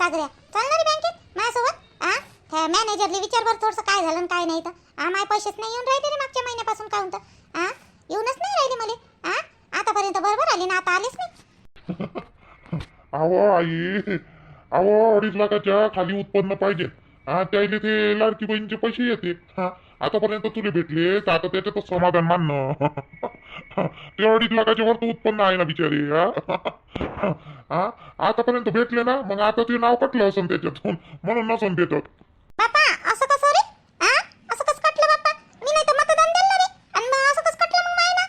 सागऱ्या चालणार बँकेत माझ्यासोबत? हा त्या मॅनेजरला विचार बरं थोडंसं काय झालं काय नाही तर हा माझे पैसेच नाही येऊन राहिले रे मागच्या महिन्यापासून काय तर? हा येऊनच नाही राहिले मला. हा आतापर्यंत बरोबर आले ना आता आलेच नाही. अहो आई. अहो अडीच लाखाच्या खाली उत्पन्न पाहिजे. हा त्याले ते लाडकी बहिणीचे पैसे येते. हा? आतापर्यंत तुले भेटले तर आता त्याच्यातच समाधान मानणं. ते अडीच लाखाच्या वर उत्पन्न आहे ना बिचारी हा? आतापर्यंत भेटले ना मग आता ते नाव कटलं असं त्याच्यातून. म्हणून नसन देतात बापा असं कसं रे हा असं कसं कटलं बापा मी नाही तर मतदान दिलं रे आणि मग असं कसं कटलं मग मायना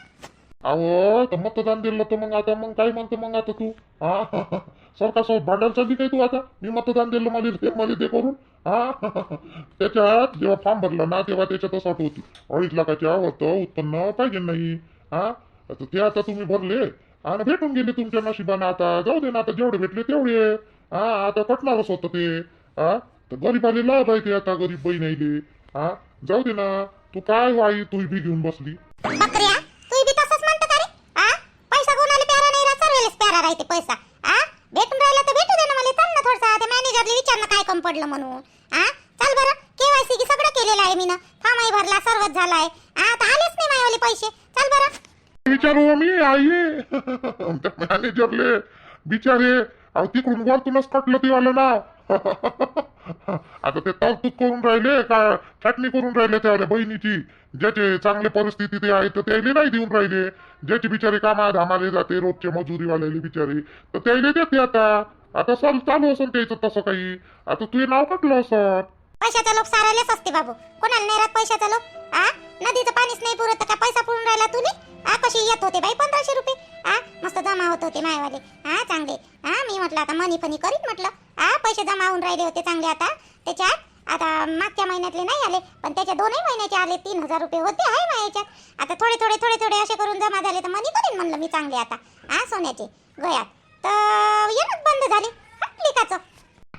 अहो तर मतदान दिलं तर मग आता मग काय म्हणतो मग आता तू? हा? सरकारसोबत भांडायला चालली काय तू आता? मी मतदान दिलं मला दे मला ते करून? हा? त्याच्यात जेव्हा फॉर्म भरला ना तेव्हा त्याच्यातच अट होती अडीच लाखाच्या होतं उत्पन्न पाहिजे नाही. हा? तर ते आता तुम्ही भरले आणि भेटून गेले तुमच्या नशिबानं. आता जाऊ दे ना आता जेवढे भेटले तेवढे. हा? आता कटणारच होतं ते. हा? तर गरीबाले लाभ आहे ते आता गरीब बहिणीले हा? जाऊ दे ना तू काय वाई तू बी घेऊन बसली बकऱ्या तू बी तसंच म्हणतो का रे हा पैसा कोणाला प्यारा नाही राहत काय ते पैसा. आ? भेटून राहिला तर भेटू दे ना मला. चल ना थोडसा. ते मॅनेजरला विचार ना काय कम पडलं म्हणून. आ? चल बरं. केवायसी की सगळं केलेलं आहे मी ना फॉर्मही भरला सर्वच झालाय. हा आता आलेच नाही माझ्यावाले पैसे. चल बरं. विचारू हो मी आई. मॅनेजरले बिचारे. अहो तिकडून वरतूनच कटलं ते आलं ना आता ते तरतूद करून राहिले का छाटणी करून राहिले त्या बहिणीची. ज्याचे चांगले परिस्थिती ते आहे तर त्याला नाही देऊन राहिले. ज्याचे बिचारे कामा धामाले जाते रोजचे मजुरीवालेले बिचारे तर त्याला देते आता. आता चाल चालू असेल त्याचं तसं काही. आता तुझे नाव कटलं असत पैशाचा लोक सारायलाच असते बाबू. कोणाला नाही राहत पैशाचा लोक. आ? नदीचं पाणीच नाही पुरत तर पैसा पुरून राहिला तुले? आ कशी येत होते बाई पंधराशे रुपये? आ मस्त जमा होत होते मायवाले. हा चांगले. हा मी म्हटलं आता मनी फनी करीत म्हटलं. आ राहिले होते चांगले आता. त्याच्यात आता मागच्या महिन्यातले नाही आले पण त्याच्या दोनही महिन्याचे आले तीन हजार रुपये होते आहे माझ्या याच्यात. आता थोडे थोडे थोडे थोडे असे करून जमा झाले तर मनी करीन म्हणलं मी चांगले आता? हा सोन्याचे? गयात तर येणंच बंद झाले. लेखाचं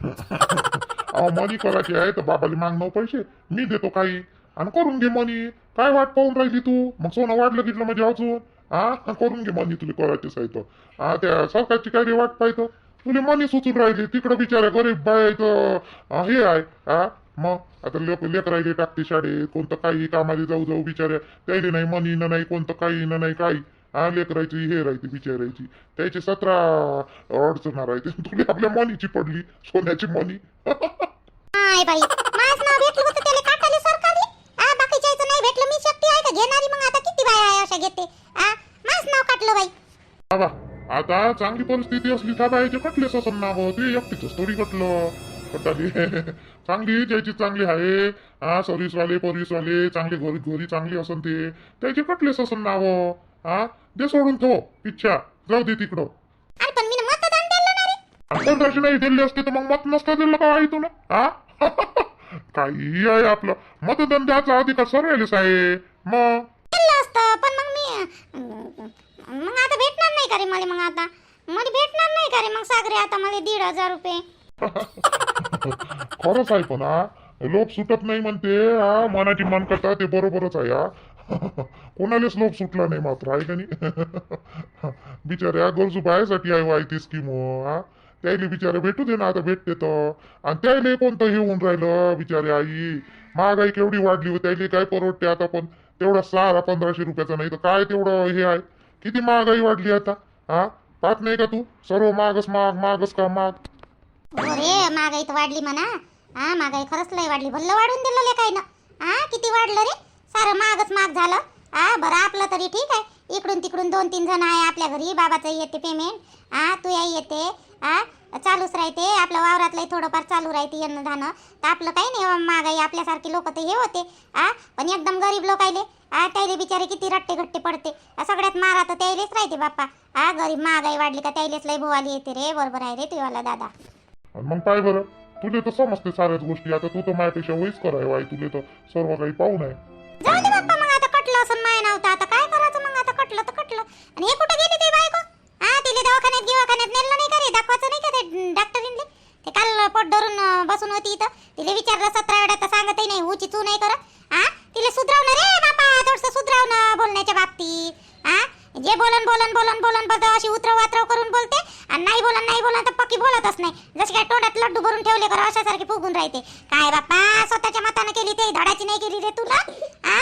अहो मनी करायची आहे? तर बाबाला मागणं पैसे. मी देतो काही. आणि करून घे मनी. काय वाट पाहून राहिली तू? मग सोनं वाढलं घेतलं म्हणजे अजून. हा करून घे मनी तुला करायचीच आहे तर. हा त्या सरकारची काय रे वाट पाहिजे म्हणजे तुले मनी सुचून राहिली तिकडं बिचाऱ्या गरीब बाय अं, हे आहे हा मग आता लेक लेकरायले टाकते शाळेत कोणतं काही कामाला जाऊ जाऊ बिचाऱ्या त्याले नाही मनी न नाही कोणतं काही न नाही काही. हा लेकरायची हे राहते बिचारायची त्याचे सतरा अडचण राहते. तुला आपल्या मनीची पडली सोन्याची मनी. बाई माझ नाव भेटलं होतं त्याला काटाले सरकारी आ बाकीच्या याचं नाही भेटलं मी शक्ती आहे का घेणारी मग आता किती बाया आहे अशा घेते आ माझ नाव काटलं बाई बाबा आता चांगली परिस्थिती असली का बायचे कटलेच असं नाव ते एकटीच थोडी कटलं कटाली चांगली ज्याची चांगली आहे. हा सर्व्हिसवाले पोलीसवाले चांगले घरी घरी चांगली असन ते. त्याचे कटलेच असं नाव? हा दे सोडून ठेव. इच्छा. जाऊ दे तिकडं. ना तशी नाही दिली असते तर मग मत नसतं दिलं का आई तुला? हा? काही आहे आपलं. मतदान द्यायचा अधिकार सर्वेलेच आहे मग? पण मग मी मग आता भेटणार नाही का रे मला मग आता? मला भेटणार नाही का रे मग सागरे आता मला दीड हजार रुपये? खरंच आहे पण हा? लोक सुटत नाही म्हणते हा? मनाची मन करता ते बरोबरच आहे हा? कोणालाच लोक सुटला नाही मात्र आहे का नाही? बिचाऱ्या गरजू बायासाठी आहे वाय ती स्कीम हा? त्याला बिचारे भेटू दे ना आता भेटते तर. आणि त्याला कोणतं हे होऊन राहिलं बिचारे आई? महागाई केवढी वाढली होती त्याला काय परवडते आता पण? तेवढा सहा पंधराशे रुपयाचा नाही तर काय तेवढं हे आहे? किती महागाई वाढली आता? हा? पाहत नाही का तू? सर्व मागस माग मागस का माग? अरे महागाई तर वाढली म्हणा. हा महागाई खरंच लय वाढली. भल्लं वाढून दिलं ले काही ना हा किती वाढलं रे? सारं महागच महाग झालं. हा बरं आपलं तरी ठीक आहे. इकडून तिकडून दोन तीन जण आहे आपल्या घरी. बाबाचं येते पेमेंट हा तू याही येते. हा चालूच राहते. आपल्या वावरातलंही थोडंफार चालू राहते येणं जाणं. तर आपलं काही नाही महागाई आपल्यासारखे लोक तर हे होते. हा पण एकदम गरीब लोक आले. हा त्याले बिचारे किती रट्टे घट्टे पडते. आ, सगळ्यात मारा तर त्यालेच राहते बाप्पा. हा गरीब महागाई वाढली का त्यालेच लय भोवाली येते रे. बरोबर आहे रे तुझ्यावाला दादा. मग काय बरं? तुले तर समजते साऱ्याच गोष्टी. आता तू तर माझ्यापेक्षा वयस कराय आई तुले तर सर्व काही पाहून आहे जाऊ दे बाप्पा मग आता कटलं असं माय नव्हतं आता काय करायचं मग? आता कटलं तर कटलं. आणि हे कुठं गेली ते बायको हा तिले दवाखान्यात दवाखान्यात नेलं नाही का रे दाखवायचं नाही का ते डॉक्टरीनले ते काल पोट धरून अं, बसून होती इथं. तिले विचारलं सतरा वेळा तर सांगतही नाही उची तू नाही करत. हा तिला सुधराव ना रे बापा थोडस सुधराव ना बोलण्याच्या बाबतीत. हा जे बोलन बोलन बोलन बोलन बोलतो अशी उतरव वात्रव करून बोलते. आणि नाही बोलन नाही बोलन तर पक्की बोलतच नाही. जसे काय तोंडात लड्डू भरून ठेवले कर अशासारखी फुगून राहते. काय बाप्पा स्वतःच्या मतानं केली ते धडाची नाही केली रे तुला? आ?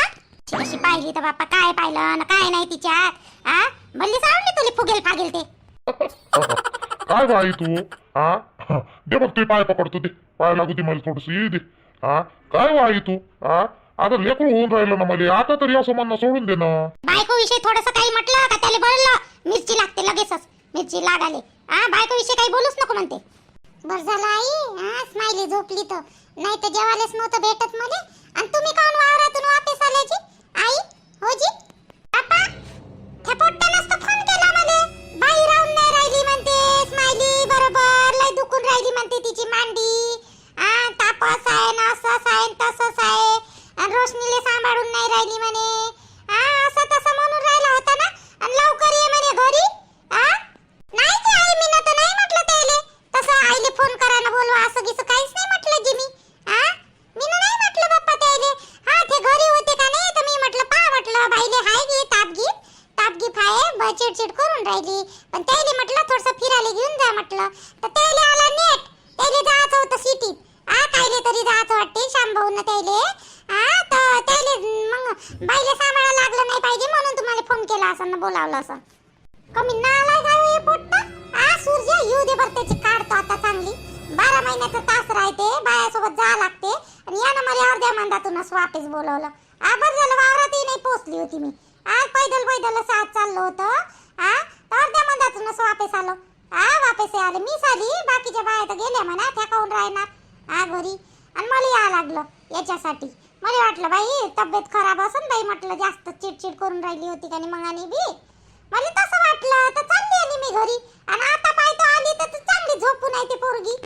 पाहिली तर बाप्पा काय पाहिलं काय नाही तिच्यात आ? भल्ली सावली तुला फुगेल फागेल ते. काय बाई तू? हा दे बघ ते पाय पकडतो ते. पाय लागू दे मला थोडस ये दे. हा? काय बाई तू? हा? आता लेकरू होऊन राहिलं ना मला. आता तरी असं म्हणणं सोडून दे ना. बायको विषयी थोडस काही म्हटलं का त्याला बळलं मिरची लागते लगेचच. मिरची लागाले. आ बायको विषयी काही बोलूच नको म्हणते. बर झालं आई. हा? स्माइली झोपली तर. नाही तर जेवायलाच नव्हतं भेटत मला. आणि तुम्ही काऊन वावरातून वापस आल्याची झालं तर त्याला आला नेट त्याला जायचं होतं सिटीत आ कायले तरी जायचं वाटते शांभाऊन त्याले. आ तर त्याले मग बाईला सांभाळा लागलं नाही पाहिजे म्हणून तुम्हाला फोन केला असं बोलावलं असं. कमी नालाय काय हो हे पोट्टा? आ सूर्य येऊ दे बरं त्याची काढतो आता चांगली. बारा महिन्याचा तास राहते बायासोबत जा लागते. आणि यानं मला अर्ध्या मंदातूनच वापस बोलवलं. आ बरं झालं वावरातही नाही पोचली होती मी. आ पैदल पैदल साथ चाललो होतं. आ तर अर्ध्या मंदातूनच वापस आलो. आ वापस आले. मी साली बाकीच्या बाया तर गेल्या म्हणा त्या काऊन राहणार? आ घरी. आणि मला या लागलं याच्यासाठी. मला वाटलं बाई तब्येत खराब असून बाई म्हटलं जास्त चिडचिड करून राहिली होती का नाही मग आणि बी. मला तसं वाटलं तर चालली आली मी घरी. आणि आता पाय तो आली तर चांगली झोपून आहे ती पोरगी.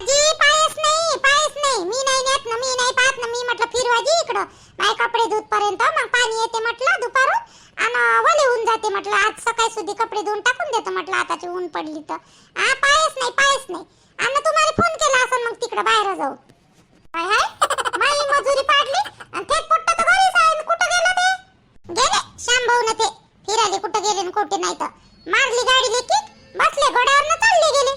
जी पायस नाही पायस नाही. मी नाही नेत ना मी नाही पाहत ना. मी म्हटलं फिरवाजी इकडं. माझे कपडे धुतपर्यंत मग पाणी येते म्हटलं दुपारून. आणि वले होऊन जाते म्हटलं. आज सकाळी सुधी कपडे धुवून टाकून देतो म्हटलं. आताची ऊन पडली तर. हा पायच नाही पायच नाही. आणि तुम्हाला फोन केला असं मग तिकडे बाहेर जाऊ. काय हाय. माई मजुरी पाडली. आणि थेट पोट्ट तर घरीच आहे. कुठं गेलं ते? गेले. श्याम शांभाऊ ते. फिराले कुठं गेले कुठे नाही तर. मारली गाडी लेकी. बसले घोड्यावर चालले गेले.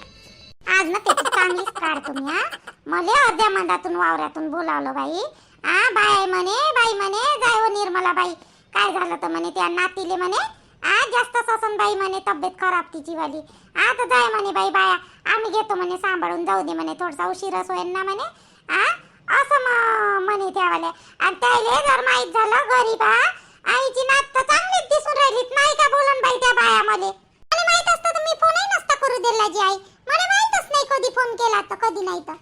आज ना त्याची चांगलीच काढ तुम्ही हा. मले अर्ध्या मंदातून वावरातून बोलावलं बाई. हा बाय म्हणे बाई म्हणे. जाय हो निर्मला बाई काय झालं तर म्हणे? त्या नातीले म्हणे आज जास्त ससन बाई म्हणे तब्येत खराब तिची वाली. आ जाय म्हणे बाई बाया आम्ही घेतो म्हणे सांभाळून जाऊ दे म्हणे थोडसा उशीरच होईल ना म्हणे. आ असं म्हणे त्यावाले आणि त्याले जर माहीत झालं गरीब हा आईची नात तर चांगलीच दिसून राहिलीत नाही का बोलून बाई त्या बाया मले? मला माहीत असतं तर मी फोनही नसता करू दिला जी आई. मला माहीतच नाही कधी फोन केला तर कधी नाही तर.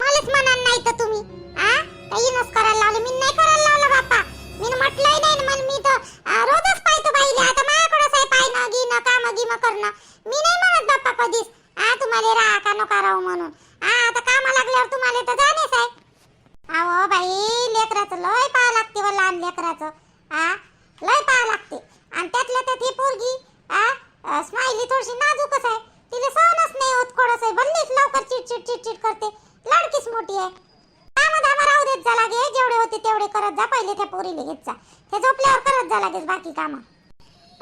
मलाच म्हणा नाही तर तुम्ही. आ ताई नस करायला लावलं. मी नाही करायला लावलं बापा मी म्हटलंय नाही ना मग मी तर आ, रोजच पाहतो बाईले आता माझ्याकडंच आहे पाय गी न काम गी करणं मी नाही म्हणत बाप्पा कधीच आ तुम्हाला राहा का नका राहू म्हणून आ आता कामा लागल्यावर तुम्हाला तर जाणेच आहे अहो बाई लेकराचं लय पाहा लागते व लहान लेकराचं आ लय पाहा लागते आणि त्यातल्या त्यात ही पोरगी आ स्माइली थोडीशी नाजूकच आहे तिला सहनच नाही होत कोडस आहे भल्लीच लवकर चिडचिड चिडचिड करते लडकीच मोठी आहे काम धामा राहू देत जा लागे जेवढे होते तेवढे करत जा पहिले त्या पोरीला घेत जा ते झोपल्यावर करत जा लागेच बाकी काम.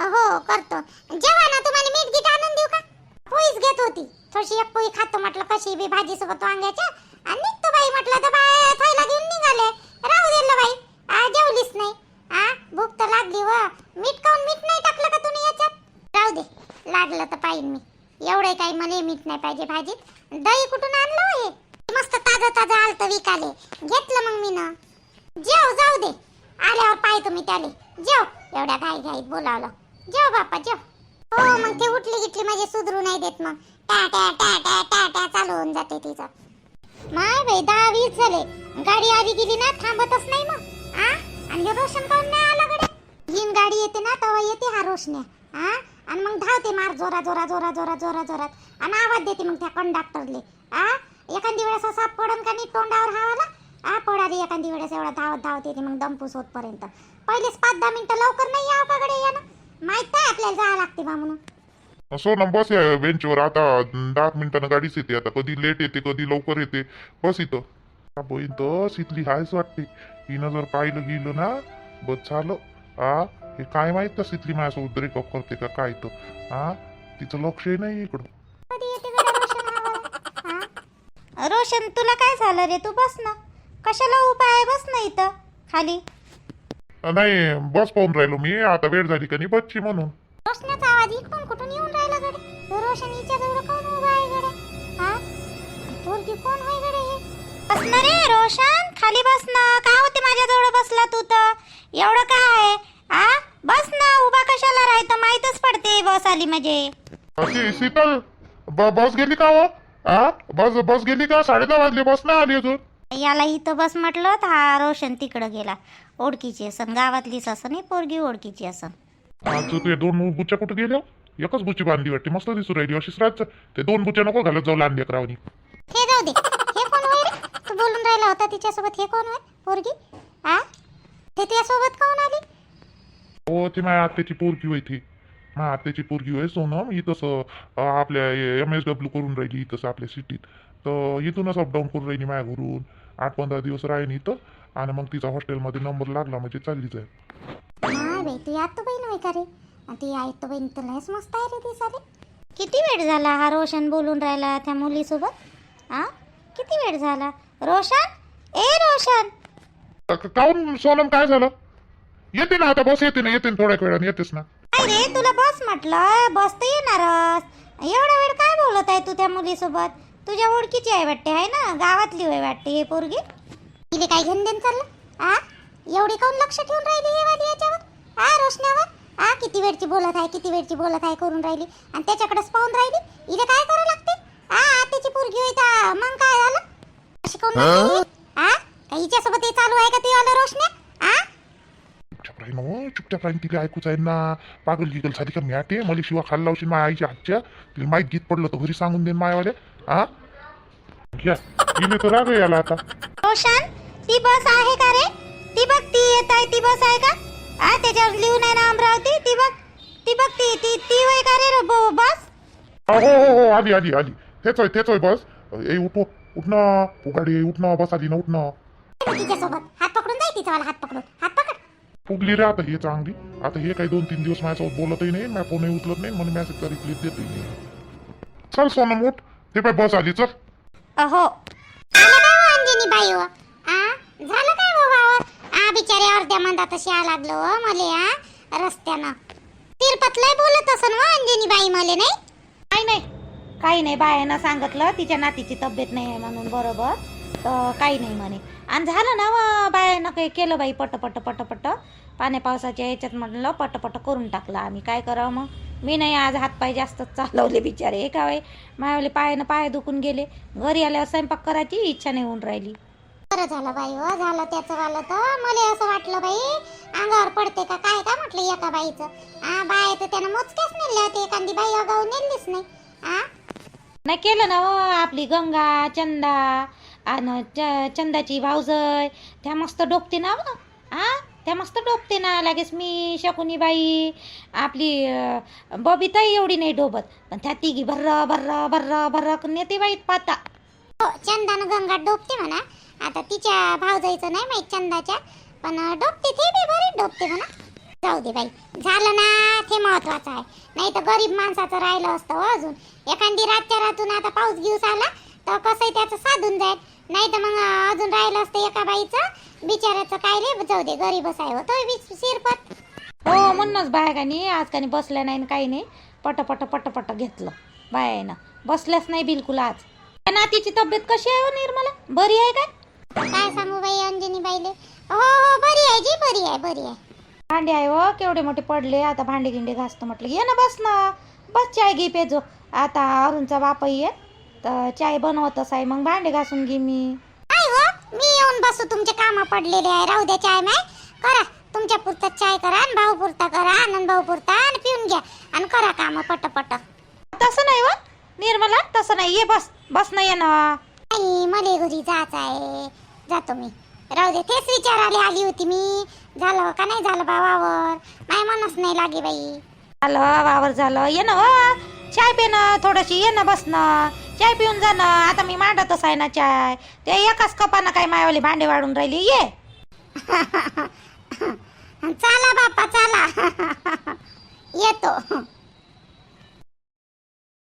हो करतो. जेव्हा ना तुम्हाला मीठ गीठ आणून देऊ का? पोळीच घेत होती. थोडीशी एक पोळी खातो म्हटलं कशी बी भाजी सोबत वांग्याच्या आणि निघतो बाई म्हटलं तर बाय थैला घेऊन निघाले. राहू दिलं बाई. आ जेवलीच नाही. आ भूक तर लागली व. मीठ काऊन मीठ नाही टाकलं का तुम्ही याच्यात? राहू दे. लागलं तर पाहिजे मी. एवढे काही मला मीठ नाही पाहिजे भाजीत. दही कुठून आणलं हो हे मस्त ताजं ताजं आलतं विकाले. घेतलं मग मी ना जेव जाऊ दे. आल्यावर पाय तुम्ही त्याले. जेव. एवढ्या घाई घाईत बोलावलं. जेव बापा जेव. हो मग ते उठली गिटली म्हणजे सुधरू नाही देत मग. टा टा टा टा टा टा चालू होऊन जाते तिचं. माय बाई दहा वीस झाले. गाडी आधी गेली ना थांबतच नाही मग. आ? आणि रोशन काऊन नाही आला गड्या? हिन गाडी येते ना तेव्हा येते हा रोशन्या. आ? आणि मग धावते मार जोरा जोरा जोरा जोरा जोरा जोरात. आणि आवाज देते मग त्या कंडक्टरले. आ? एखादी वेळेस असा पडन का नाही तोंडावर हवाला? आ पडाली एखादी वेळेस एवढा धावत धावत येते मग दंपूस होतपर्यंत. पहिलेच पाच दहा मिनिटं लवकर नाही यावं का गड्या यानं माहीत आहे आपल्याला जावं लागते बा म्हणून. असो ना बस या बेंचवर आता दहा मिनिटानं गाडीच येते. आता कधी लेट येते कधी लवकर येते. बस इथं. हा बहीण तर इथली हायच वाटते. हिनं जर पाहिलं गेलं ना बस झालं. आ हे काय माहीत का इथली माझ्यासोबत ब्रेक अप करते का काय तर हा तिचं लक्षही नाही इकडं. कधी येते गड्या रोशन? हा? रोशन तुला काय झालं रे? तू बस ना. कशाला उपाय आहे? बस ना इथं. खाली. नाही बस पाहून राहिलो मी. आता वेळ झाली का नाही बसची म्हणून. रोशनाचा आवाज इकडून कुठून येऊन राहिला गडे रोशन हिच्या जवळ कोण उभा आहे गडे हा? पोरगी कोण होय गडे हे? बस ना रे रोशन खाली बस ना. का होते माझ्या जवळ बसला तू तर? एवढं काय आहे? आ? बस ना उभा कशाला राहतं? माहीतच पडते बस आली म्हणजे. अशी शीतल ब- बस गेली का हो? हा बस बस गेली का? साडे दहा वाजले बस नाही आली अजून. याला इथं बस म्हटलं तर हा रोशन तिकडं गेला. ओळखीची असन गावातलीच असं नाही पोरगी ओळखीची असन. आज ते दोन बुच्च्या कुठे गेल्या? एकच बुच्ची बांधली वाटते मस्त दिसू राहिली अशीच राहत ते दोन बुच्च्या नको घालत जाऊ लहान लेकरावनी. हे जाऊ दे. हे कोण होय रे तू बोलून राहिला होता तिच्यासोबत हे कोण होय पोरगी? आ? ते तिच्यासोबत कोण आली? हो ते माझ्या आत्याची पोरगी होय ती. माझ्या आत्याची पोरगी होय सोनम. ही तसं अं, आपल्या एम एस डब्ल्यू करून राहिली तसं आपल्या सिटीत. तर इथूनच अपडाऊन करून राहिली माझ्या घरून. आठ पंधरा दिवस राहीन इथं. आणि मग तिचा हॉस्टेलमध्ये नंबर लागला म्हणजे चालली जाईल हा बाई तू यात बहीण होय का रे? आणि ती आई तो बहीण तर लयच मस्त आहे रे ती किती वेळ झाला हा रोशन बोलून राहिला त्या मुलीसोबत? आ? किती वेळ झाला? रोशन? ए रोशन! का- काहून सोनम काय झालं? येते ना आता बस येते ना येते ना थोड्या वेळाने येतेस ना. काय रे तुला बस म्हटलं बस तर येणारच. एवढा वेळ काय बोलत आहे तू त्या मुलीसोबत? तुझ्या ओळखीची आहे वाटते आहे ना? गावातली होय वाटते हे पोरगी? तिने काय घेऊन देऊन चाललं? आ? एवढी काऊन लक्ष ठेवून राहिली हे वाली याच्यावर? आ रोशन्यावर आ किती वेळची बोलत आहे किती वेळची बोलत आहे करून राहिली? आणि त्याच्याकडेच पाहून राहिली? हिला काय करावं लागते? आ आत्याची पोरगी तर मग काय झालं? अशी काऊन? आ? का हिच्यासोबत हे चालू आहे का ती आलं रोशन्या? आ? चुपचाप राही ना हो, चुपचाप राहीन तिला ऐकूच आहे ना. पागल गिगल झाली का मॅटे मला शिवा खाल्ला लावशील माझ्या आईच्या हातच्या. तिला माहीत गीत पडलं तर घरी सांगून देईन मायावाले हा घ्या. तिने तर राग याला आता. रोशन? ती बस आहे का रे? ती बघ ती येत आहे ती बस आहे का? आ त्याच्यावर लिहून आहे ना अमरावती ती बघ ती बघ ती ती ती होय का रे ब- बस? हो हो हो आली आली आली. तेच होय तेच होय बस. ए उठो उठणं उघाडी उठणं बस आली ना उठणं तिच्यासोबत. हात पकडून जाय तिचा वाला हात पकडून. हात पकड. फुगली रे आता हे चांगली. आता हे काही दोन तीन दिवस माझ्यासोबत बोलतही नाही माझ्या फोनही उचलत नाही म्हणून मॅसेजचा रिप्लाय देतही नाही. चल सोनम उठ. ते पाय बस आली चल. अहो. आलं काय हो अंजनी बाई हो? आ? झालं काय हो भावा आ बिचारे अर्ध्या मंदात शिया लागलो हो मले आ रस्त्यानं. तिरपतलंय बोलत असन हो अंजनी बाई मले नाही? काही नाही. काही नाही बायानं सांगितलं तिच्या नातीची तब्येत नाही आहे म्हणून बरोबर. तर काही नाही म्हणे. आणि झालं ना व बायानं काही केलं बाई पट पट पट पट. पाण्या पावसाच्या ह्याच्यात म्हणलं पट पट करून टाकलं आम्ही. काय करावं मग? मी नाही आज हातपाय जास्तच चालवले बिचारे. एका वेळी मायावले पायानं पाय दुखून गेले. घरी आल्यावर स्वयंपाक करायची इच्छा नाही होऊन राहिली. बरं झालं बाई हो झालं त्याचं वालं तर. मला असं वाटलं बाई अंगावर पडते का? काय का म्हटलं एका बाईचं? आ बाय तर त्यानं मोजक्याच नेले होते. एखादी बाई अगाऊ नेलीच नाही. आ? नाही केलं ना व आपली गंगा चंदा आणि च चंदाची भाऊजय. त्या मस्त डोबते ना व आ? त्या मस्त डोबते ना. लगेच मी शकुनी बाई आपली अं, एवढी नाही डोबत. पण त्या तिघी भर्र भर्र भर्र भर्र नेते बाई पाता हो चंदानं गंगा डोबते म्हणा. आता तिच्या भावजाईचं नाही माहीत चंदाच्या पण डोबते ते बी बरी डोबते म्हणा. जाऊ दे बाई. झालं ना ते महत्वाचं आहे. नाही तर गरीब माणसाचं राहिलं असतं हो अजून. एखादी रातच्या रातून आता पाऊस घेऊस आला तर कसंही त्याचं साधून जाईल. नाही तर मग अजून राहिलं असतं एका बाईचं बिचाराचं काय रे? जाऊ दे गरीबच आहे हो. तो बी शिरपत. हो म्हणूनच बायकानी आज कानी बसल्या नाही काही नाही. पट पट पट पट घेतलं बायानं बसल्याच नाही बिलकुल आज. नातीची तब्येत कशी आहे हो निर्मला? बरी आहे काय? काय सांगू बाई अंजनी बाईले हो हो बरी आहे जी बरी आहे बरी आहे. भांडे आहे हो केवढे मोठे पडले आता भांडे गिंडे घासतो म्हटलं ये ना बस ना. बस चाय घे पेजो. आता अरुणचा बापही आहे तर चाय बनवतच आहे मग भांडे घासून घे मी. काय हो मी येऊन बसू तुमचे काम पडलेले आहे राहू द्या चाय माय. करा तुमच्या पुरता चाय करा आणि भाऊ पुरता करा आनंद भाऊ पुरता आणि पिऊन घ्या आणि करा काम पट पट तसं नाही व निर्मला तसं नाही ये बस बस नाही ये ना. आई मले घरी जायचं आहे जातो मी. राहू दे तेच विचारायला आली होती मी. झालं का नाही झालं भावावर नाही मनच नाही लागे बाई. झालं वावर झालं. ये ना व चाय पे ना थोडीशी ये ना बस ना चाय पिऊन जा ना. आता मी मांडतच आहे ना चाय. ते एकाच कपानं काय मायवाली भांडे वाढून राहिली? ये. चला बाप्पा चला. येतो.